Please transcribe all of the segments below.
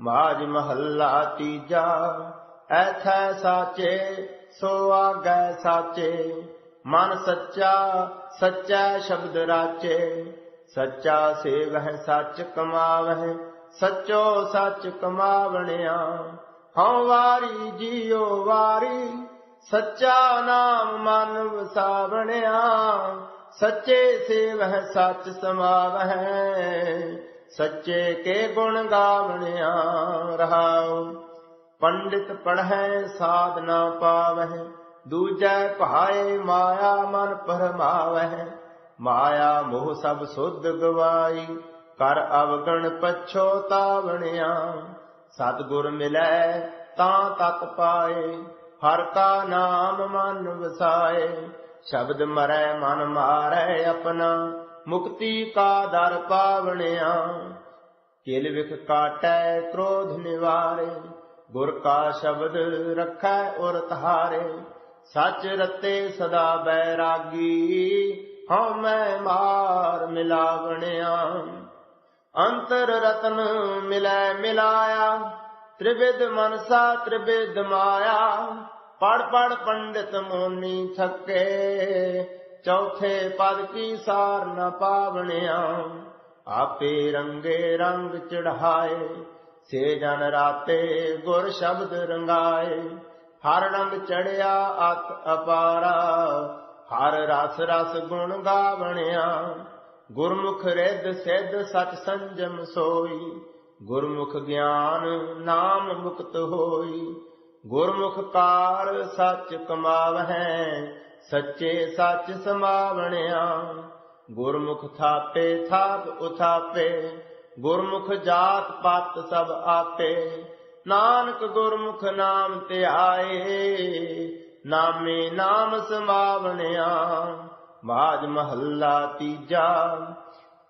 ਮਾਜ ਮਹੱਲਾ ਤੀਜਾ, ਐਥੈ ਸਾਚੇ, ਸੋ ਆਗੈ ਸਾਚੇ। ਮਨ ਸੱਚਾ ਸੱਚਾ ਸ਼ਬਦ ਰਾਚੇ। ਸੱਚਾ ਸੇਵਹਿ ਸੱਚ ਕਮਾਵਹਿ, ਸੱਚੋ ਸੱਚ ਕਮਾਵਣਿਆ। ਹਉ ਵਾਰੀ ਜੀਉ ਵਾਰੀ, ਸੱਚਾ ਨਾਮ ਮਨ ਵਸਾਵਣਿਆ। ਸੱਚੇ ਸੇਵਹਿ ਸੱਚ ਸਮਾਵਹਿ। ਸੱਚੇ ਕੇ ਗੁਣ ਗਾਵਣਿਆ ਰਹਾਉ। ਪੰਡਿਤ ਪੜ੍ਹੈ ਸਾਧ ਨਾ ਪਾਵਹਿ। ਦੂਜੈ ਭਾਏ ਮਾਇਆ ਮਨ ਪਰਮਾਵਹਿ। ਮਾਇਆ ਮੋਹ ਸਭ ਸੁਧ ਗਵਾਈ। ਕਰ ਅਵਗਣ ਪਛੋਤਾਵਣਿਆ ਸਤਿਗੁਰ ਮਿਲੈ, ਤਾਂ ਤਤ ਪਾਏ। ਹਰ ਕਾ ਨਾਮ ਮਨ ਵਸਾਏ। ਸ਼ਬਦ ਮਰੈ ਮਨ ਮਾਰੈ ਆਪਣਾ। ਮੁਕਤੀ ਕਾ ਦਰ ਪਾਵਣਿਆ ਕਿਲ ਵਿਖ ਕਾਟੈ ਕ੍ਰੋਧ ਨਿਵਾਰੇ, ਗੁਰ ਕਾ ਸ਼ਬਦ ਰਖੈ ਔਰ ਤਹਾਰੇ, ਸੱਚ ਰਤੇ ਸਦਾ ਬੈਰਾਗੀ, ਹਉ ਮੈਂ ਮਾਰ ਮਿਲਾਵਣਿਆ। ਅੰਤਰ ਰਤਨ ਮਿਲੈ ਮਿਲਾਇਆ, ਤ੍ਰਿਵਿਧ ਮਨਸਾ ਤ੍ਰਿਵਿਧ ਮਾਇਆ, ਪੜ ਪੜ ਪੰਡਿਤ ਮੋਨੀ ਥਕੇ ਚੌਥੇ ਪਦ ਕੀ ਸਾਰ ਨ ਪਾਵਣਿਆ? ਆਪੇ ਰੰਗੇ ਰੰਗ ਚੜਾਏ ਸੇ ਜਨ ਰਾਤੇ ਗੁਰ ਸ਼ਬਦ ਰੰਗਾਏ। ਹਰ ਰੰਗ ਚੜਿਆ ਅਤ ਅਪਾਰਾ, ਹਰ ਰਸ ਰਸ ਗੁਣ ਗਾਵਣਿਆ। ਗੁਰਮੁਖ ਰਿੱਧ ਸਿੱਧ ਸਚ ਸੰਜਮ ਸੋਈ, ਗੁਰਮੁਖ ਗਿਆਨ ਨਾਮ ਮੁਕਤ ਹੋਈ। ਗੁਰਮੁਖ ਕਾਰ ਸੱਚ ਕਮਾਵਹਿ ਸੱਚੇ ਸੱਚ ਸਮਾਵਣਿਆ। ਗੁਰਮੁਖ ਥਾਪੇ ਥਾਪ ਉਥਾਪੇ। ਗੁਰਮੁਖ ਜਾਤ ਪਤ ਸਭ ਆਪੇ। ਨਾਨਕ ਗੁਰਮੁਖ ਨਾਮ ਧਿਆਏ। ਨਾਮੇ ਨਾਮ ਸਮਾਵਣਿਆ। ਬਾਜ ਮਹੱਲਾ ਤੀਜਾ।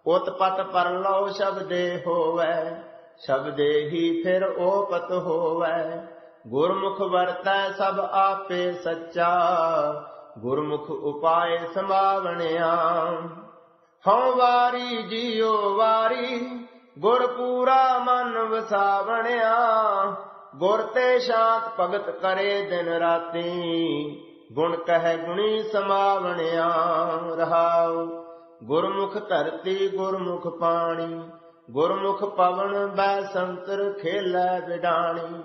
ਉਤਪਤ ਪਰਲੋ ਸ਼ਬਦੇ ਹੋਵੈ। ਸ਼ਬਦੇ ਹੀ ਫਿਰ ਓਪਤ ਹੋਵੈ। ਗੁਰਮੁਖ ਵਰਤੈ ਸਭ ਆਪੇ ਸੱਚਾ। ਗੁਰਮੁਖ ਉਪਾਏ ਸਮਾਵਣਿਆ ਹਉ ਵਾਰੀ ਜੀਉ ਵਾਰੀ, ਗੁਰ ਪੂਰਾ ਮਨ ਵਸਾਵਣਿਆ। ਗੁਰ ਤੇ ਸ਼ਾਂਤ ਭਗਤ ਕਰੇ ਦਿਨ ਰਾਤੀ, ਗੁਣ ਕਹਿ ਗੁਣੀ ਸਮਾਵਣਿਆ। ਰਹਾਉ, ਗੁਰਮੁਖ ਧਰਤੀ, ਗੁਰਮੁਖ ਪਾਣੀ, ਗੁਰਮੁਖ ਪਵਨ ਬੈ ਸੰਤਰ ਖੇਲੇ ਵਿਡਾਣੀ।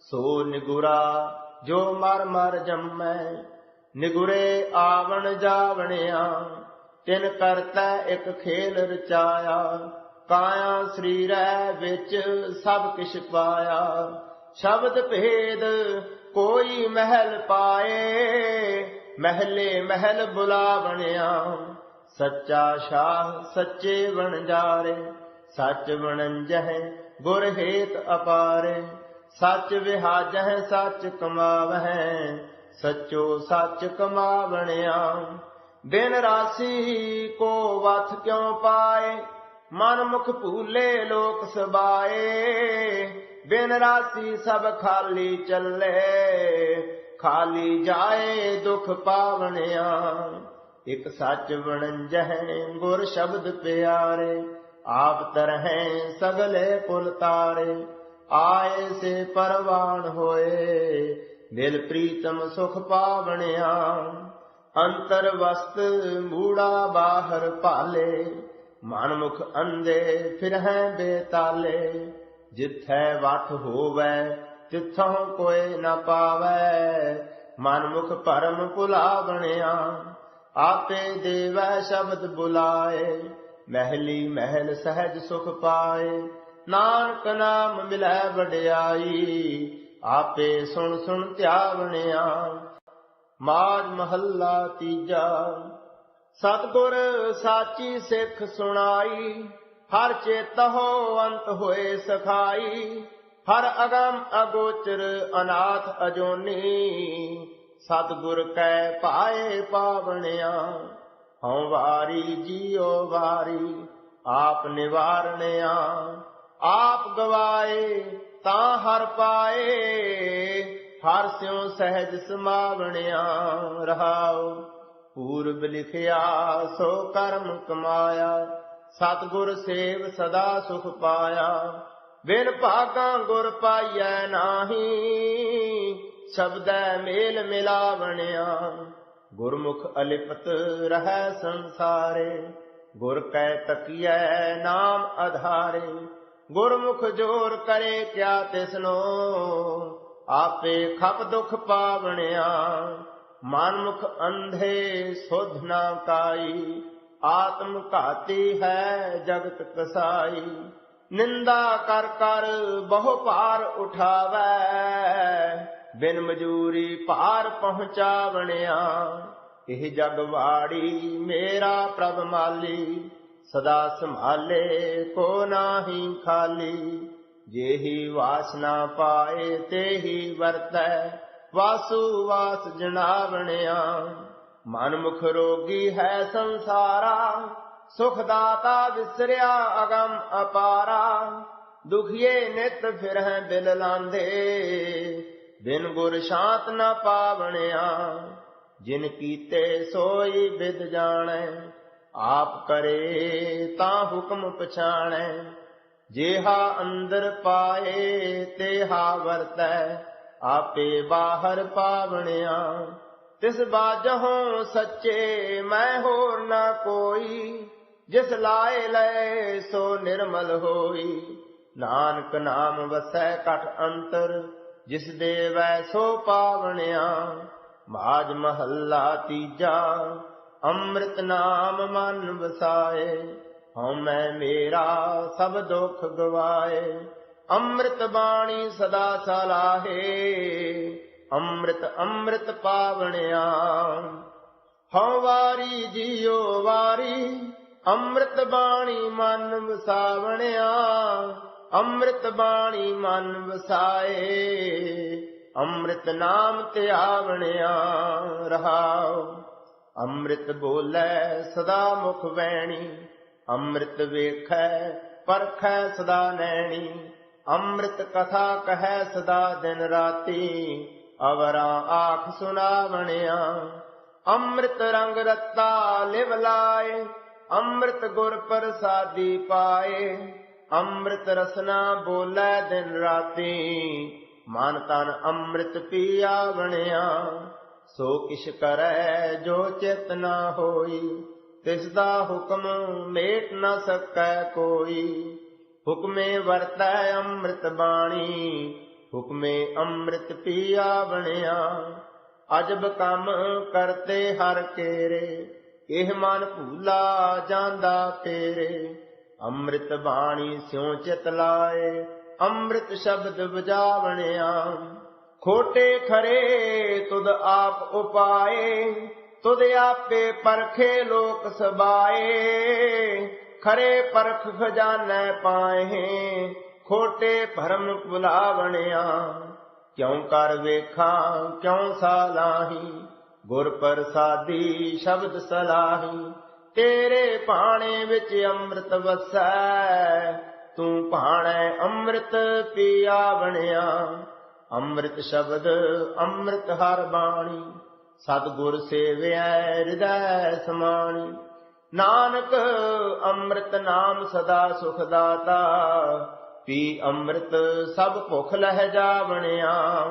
ਸੋ ਨਿਗੁਰਾ, ਜੋ ਮਰ ਮਰ ਜੰਮੈ ਨਿਗੁਰੇ ਆਵਣ ਜਾਵਣਿਆ, ਤਿਨ ਕਰਤਾ ਇੱਕ ਖੇਲ ਰਚਾਇਆ, ਕਾਇਆ ਸਰੀਰੈ ਵਿੱਚ ਸਭ ਕਿਛ ਪਾਇਆ। ਸ਼ਬਦ ਭੇਦ ਕੋਈ ਮਹਿਲ ਪਾਏ, ਮਹਿਲੇ ਮਹਿਲ ਬੁਲਾ ਬਣਿਆ ਸੱਚਾ ਸ਼ਾਹ ਸੱਚੇ ਬਣ ਵਣਜਾਰੇ ਸੱਚ ਵਣੰਜਹਿ ਗੁਰ ਹੇਤ ਅਪਾਰੇ। ਸੱਚ ਵਿਹਾਜਹਿ ਸੱਚ ਕਮਾਵਹਿ ਸੱਚੋ ਸੱਚ ਕਮਾਵਣਿਆ, ਬਿਨ ਰਾਸੀ ਕੋ ਵਥ ਕਿਉ ਪਾਏ? ਮਨ ਮੁਖ ਭੂਲੇ ਲੋਕ ਸਬਾਏ, ਬਿਨ ਰਾਸੀ ਸਭ ਖਾਲੀ ਚੱਲੇ। ਖਾਲੀ ਜਾਏ ਦੁਖ ਪਾਵਣਿਆ, ਇਕ ਸੱਚ ਵਣੰਜਹਿ ਗੁਰ ਸ਼ਬਦ ਪਿਆਰੇ। ਆਪ ਤਰਹਿ ਸਗਲੇ ਪੁਲ ਤਾਰੇ, ਆਏ ਸੇ ਪਰਵਾਨ ਹੋਏ ਮਿਲ ਪ੍ਰੀਤਮ ਸੁਖ ਪਾਵਣਿਆ, ਅੰਤਰ ਵਸਤ ਮੂੜਾ ਬਾਹਰ ਭਾਲੇ ਮਨ ਮੁਖ ਅੰਦੇ ਫਿਰਹਿ ਬੇਤਾਲੇ, ਜਿੱਥੈ ਵਠ ਹੋਵੈ, ਤਿੱਥੋਂ ਕੋਏ ਨ ਪਾਵੈ ਮਨ ਮੁਖ ਪਰਮ ਭੁਲਾਵਣਿਆ, ਆਪੇ ਦੇਵੈ ਸ਼ਬਦ ਬੁਲਾਏ, ਮਹਿਲੀ ਮਹਿਲ ਸਹਿਜ ਸੁਖ ਪਾਏ, ਨਾਨਕ ਨਾਮ ਮਿਲੈ ਵਡਿਆਈ ਆਪੇ ਸੁਣ ਸੁਣ ਧਿਆਵਣਿਆ ਮਾਜ ਮਹੱਲਾ ਤੀਜਾ। ਸਤਗੁਰ ਸਾਚੀ ਸਿੱਖ ਸੁਣਾਈ, ਹਰ ਚੇਤਹੁ ਅੰਤ ਹੋਏ ਸਖਾਈ। ਹਰ ਅਗਮ ਅਗੋਚਰ ਅਨਾਥ ਅਜੋਨੀ, ਸਤਗੁਰ ਕੈ ਪਾਏ ਪਾਵਣਿਆ। ਹਉ ਵਾਰੀ ਜੀਉ ਵਾਰੀ, ਆਪ ਨਿਵਾਰਣਿਆ, ਆਪ ਗਵਾਏ ਤਾਂ ਹਰ ਪਾਏ, ਹਰ ਸਿਉ ਸਹਿਜ ਸਮਾਵਣਿਆ ਰਹਾਉ। ਪੂਰਬ ਲਿਖਿਆ, ਸੋ ਕਰਮ ਕਮਾਇਆ। ਸਤਗੁਰ ਸੇਵ ਸਦਾ ਸੁਖ ਪਾਇਆ। ਬਿਨ ਭਾਗਾਂ ਗੁਰ ਪਾਈਐ ਨਾਹੀ, ਸ਼ਬਦੈ ਮੇਲ ਮਿਲਾਵਣਿਆ। ਗੁਰਮੁਖ ਅਲਿਪਤ ਰਹੈ ਸੰਸਾਰੇ, ਗੁਰ ਕੈ ਤਕੀਐ ਨਾਮ ਆਧਾਰੇ ਗੁਰਮੁਖ ਜੋਰ ਕਰੇ ਕਿਆ ਤਿਸਨੋ, ਆਪੇ ਖਪ ਦੁਖ ਪਾਵਣਿਆ। ਮਨਮੁਖ ਅੰਧੇ ਸੁਧ ਨਾ ਕਾਈ, ਆਤਮ ਘਾਤੀ ਹੈ ਜਗਤ ਕਸਾਈ। ਨਿੰਦਾ ਕਰ ਕਰ ਬਹੁ ਭਾਰ ਉਠਾਵੈ, ਬਿਨ ਮਜੂਰੀ ਭਾਰ ਪਹੁੰਚਾਵਣਿਆ। ਇਹ ਜਗ ਵਾੜੀ ਮੇਰਾ ਪ੍ਰਭ ਮਾਲੀ ਸਦਾ ਸੰਭਾਲੇ ਕੋ ਨਾਹੀ ਖਾਲੀ। ਜੇਹੀ ਵਾਸਨਾ ਪਾਏ ਤੇਹੀ ਵਰਤੈ, ਵਾਸੂ ਵਾਸ ਜਣਾਵਣਿਆ ਮਨ ਮੁਖ ਰੋਗੀ ਹੈ ਸੰਸਾਰਾ, ਸੁਖ ਦਾਤਾ ਵਿਸਰਿਆ ਅਗਮ ਅਪਾਰਾ। ਦੁਖੀਏ ਨਿਤ ਫਿਰ ਬਿਲ ਲਾਂਦੇ, ਬਿਨ ਗੁਰ ਸ਼ਾਂਤ ਨਾ ਪਾਵਣਿਆ। ਜਿਨ ਕੀਤੇ ਸੋਈ ਬਿਦ ਜਾਣੈ ਆਪ ਕਰੇ ਤਾਂ ਹੁਕਮ ਪਛਾਣੈ, ਜੇਹਾ ਅੰਦਰ ਪਾਏ ਤੇਹਾ ਵਰਤੈ। ਆਪੇ ਬਾਹਰ ਪਾਵਣਿਆ, ਤਿਸ ਬਾਜਹੋਂ ਸੱਚੇ ਮੈਂ ਹੋਰ ਨਾ ਕੋਈ। ਜਿਸ ਲਾਏ ਲੈ ਸੋ ਨਿਰਮਲ ਹੋਈ। ਨਾਨਕ ਨਾਮ ਵਸੈ ਕਟ ਅੰਤਰ, ਜਿਸ ਦੇਵੈ ਸੋ ਪਾਵਣਿਆ। ਮਾਜ ਮਹੱਲਾ ਤੀਜਾ ਅੰਮ੍ਰਿਤ ਨਾਮ ਮਨ ਵਸਾਏ, ਹਉ ਮੈਂ ਮੇਰਾ ਸਭ ਦੁੱਖ ਗਵਾਏ। ਅੰਮ੍ਰਿਤ ਬਾਣੀ ਸਦਾ ਸਲਾਹੇ, ਅੰਮ੍ਰਿਤ ਅੰਮ੍ਰਿਤ ਪਾਵਣਿਆ। ਹਉ ਵਾਰੀ ਜੀਉ ਵਾਰੀ, ਅੰਮ੍ਰਿਤ ਬਾਣੀ ਮਨ ਵਸਾਵਣਿਆ। ਅੰਮ੍ਰਿਤ ਬਾਣੀ ਮਨ ਵਸਾਏ, ਅੰਮ੍ਰਿਤ ਨਾਮ ਤੇ ਆਵਣਿਆ ਰਹਾਉ। ਅੰਮ੍ਰਿਤ ਬੋਲੇ ਸਦਾ ਮੁਖ ਵੈਣੀ, ਅੰਮ੍ਰਿਤ ਵੇਖੈ ਪਰਖੈ ਸਦਾ ਨੈਣੀ, ਅੰਮ੍ਰਿਤ ਕਥਾ ਕਹੈ ਸਦਾ ਦਿਨ ਰਾਤੀ, ਅਵਰਾਂ ਆਖ ਸੁਨਾਵਣਿਆ। ਅੰਮ੍ਰਿਤ ਰੰਗ ਰਤਾ ਲਿਵ ਲਾਏ, ਅੰਮ੍ਰਿਤ ਗੁਰ ਪ੍ਰਸਾਦੀ ਪਾਏ, ਅੰਮ੍ਰਿਤ ਰਸਨਾ ਬੋਲੇ ਦਿਨ ਰਾਤੀ, ਮਨ ਤਨ ਅੰਮ੍ਰਿਤ ਪੀਆ ਬਣਿਆ। ਸੋ ਕਿਛ ਕਰੈ ਜੋ ਚਿਤ ਨਾ ਹੋਈ, ਤਿਸ ਦਾ ਹੁਕਮ ਮੇਟ ਨ ਸਕੈ ਕੋਈ। ਹੁਕਮੇ ਵਰਤੈ ਅੰਮ੍ਰਿਤ ਬਾਣੀ, ਹੁਕਮੇ ਅੰਮ੍ਰਿਤ ਪੀਆ ਬਣਿਆ। ਅਜਬ ਕੰਮ ਕਰਤੇ ਹਰ ਕੇਰੇ, ਇਹ ਮਨ ਭੂਲਾ ਜਾਂਦਾ ਤੇਰੇ ਅੰਮ੍ਰਿਤ ਬਾਣੀ ਸਿਉ ਚਿਤ ਲਾਏ, ਅੰਮ੍ਰਿਤ ਸ਼ਬਦ ਵਜਾਵਣਿਆ ਖੋਟੇ ਖਰੇ ਤੁਧ ਆਪ ਉਪਾਏ, ਤੁਧ ਆਪੇ ਪਰਖੇ ਲੋਕ ਸਬਾਏ। ਖਰੇ ਪਰਖ ਖਜ਼ਾਨੈ ਪਾਏ, ਖੋਟੇ ਭਰਮ ਭੁਲਾਵਣਿਆ। ਕਿਉ ਕਰ ਵੇਖਾਂ, ਕਿਉ ਸਾਲਾਹੀ? ਗੁਰ ਪ੍ਰਸਾਦੀ ਸ਼ਬਦ ਸਲਾਹੀ, ਤੇਰੇ ਭਾਣੇ ਵਿੱਚ ਅੰਮ੍ਰਿਤ ਵਸੈ। ਤੂੰ ਭਾਣੇ ਅੰਮ੍ਰਿਤ ਪੀਆ ਬਣਿਆ ਅੰਮ੍ਰਿਤ ਸ਼ਬਦ, ਅੰਮ੍ਰਿਤ ਹਰ ਬਾਣੀ। ਸਤਿਗੁਰ ਸੇਵਿਆ ਹਿਰਦੈ ਸਮਾਣੀ। ਨਾਨਕ, ਅੰਮ੍ਰਿਤ ਨਾਮ ਸਦਾ ਸੁਖ ਦਾਤਾ। ਪੀ ਅੰਮ੍ਰਿਤ ਸਭ ਭੁਖ ਲਹਿ ਜਾ ਬਣਿਆ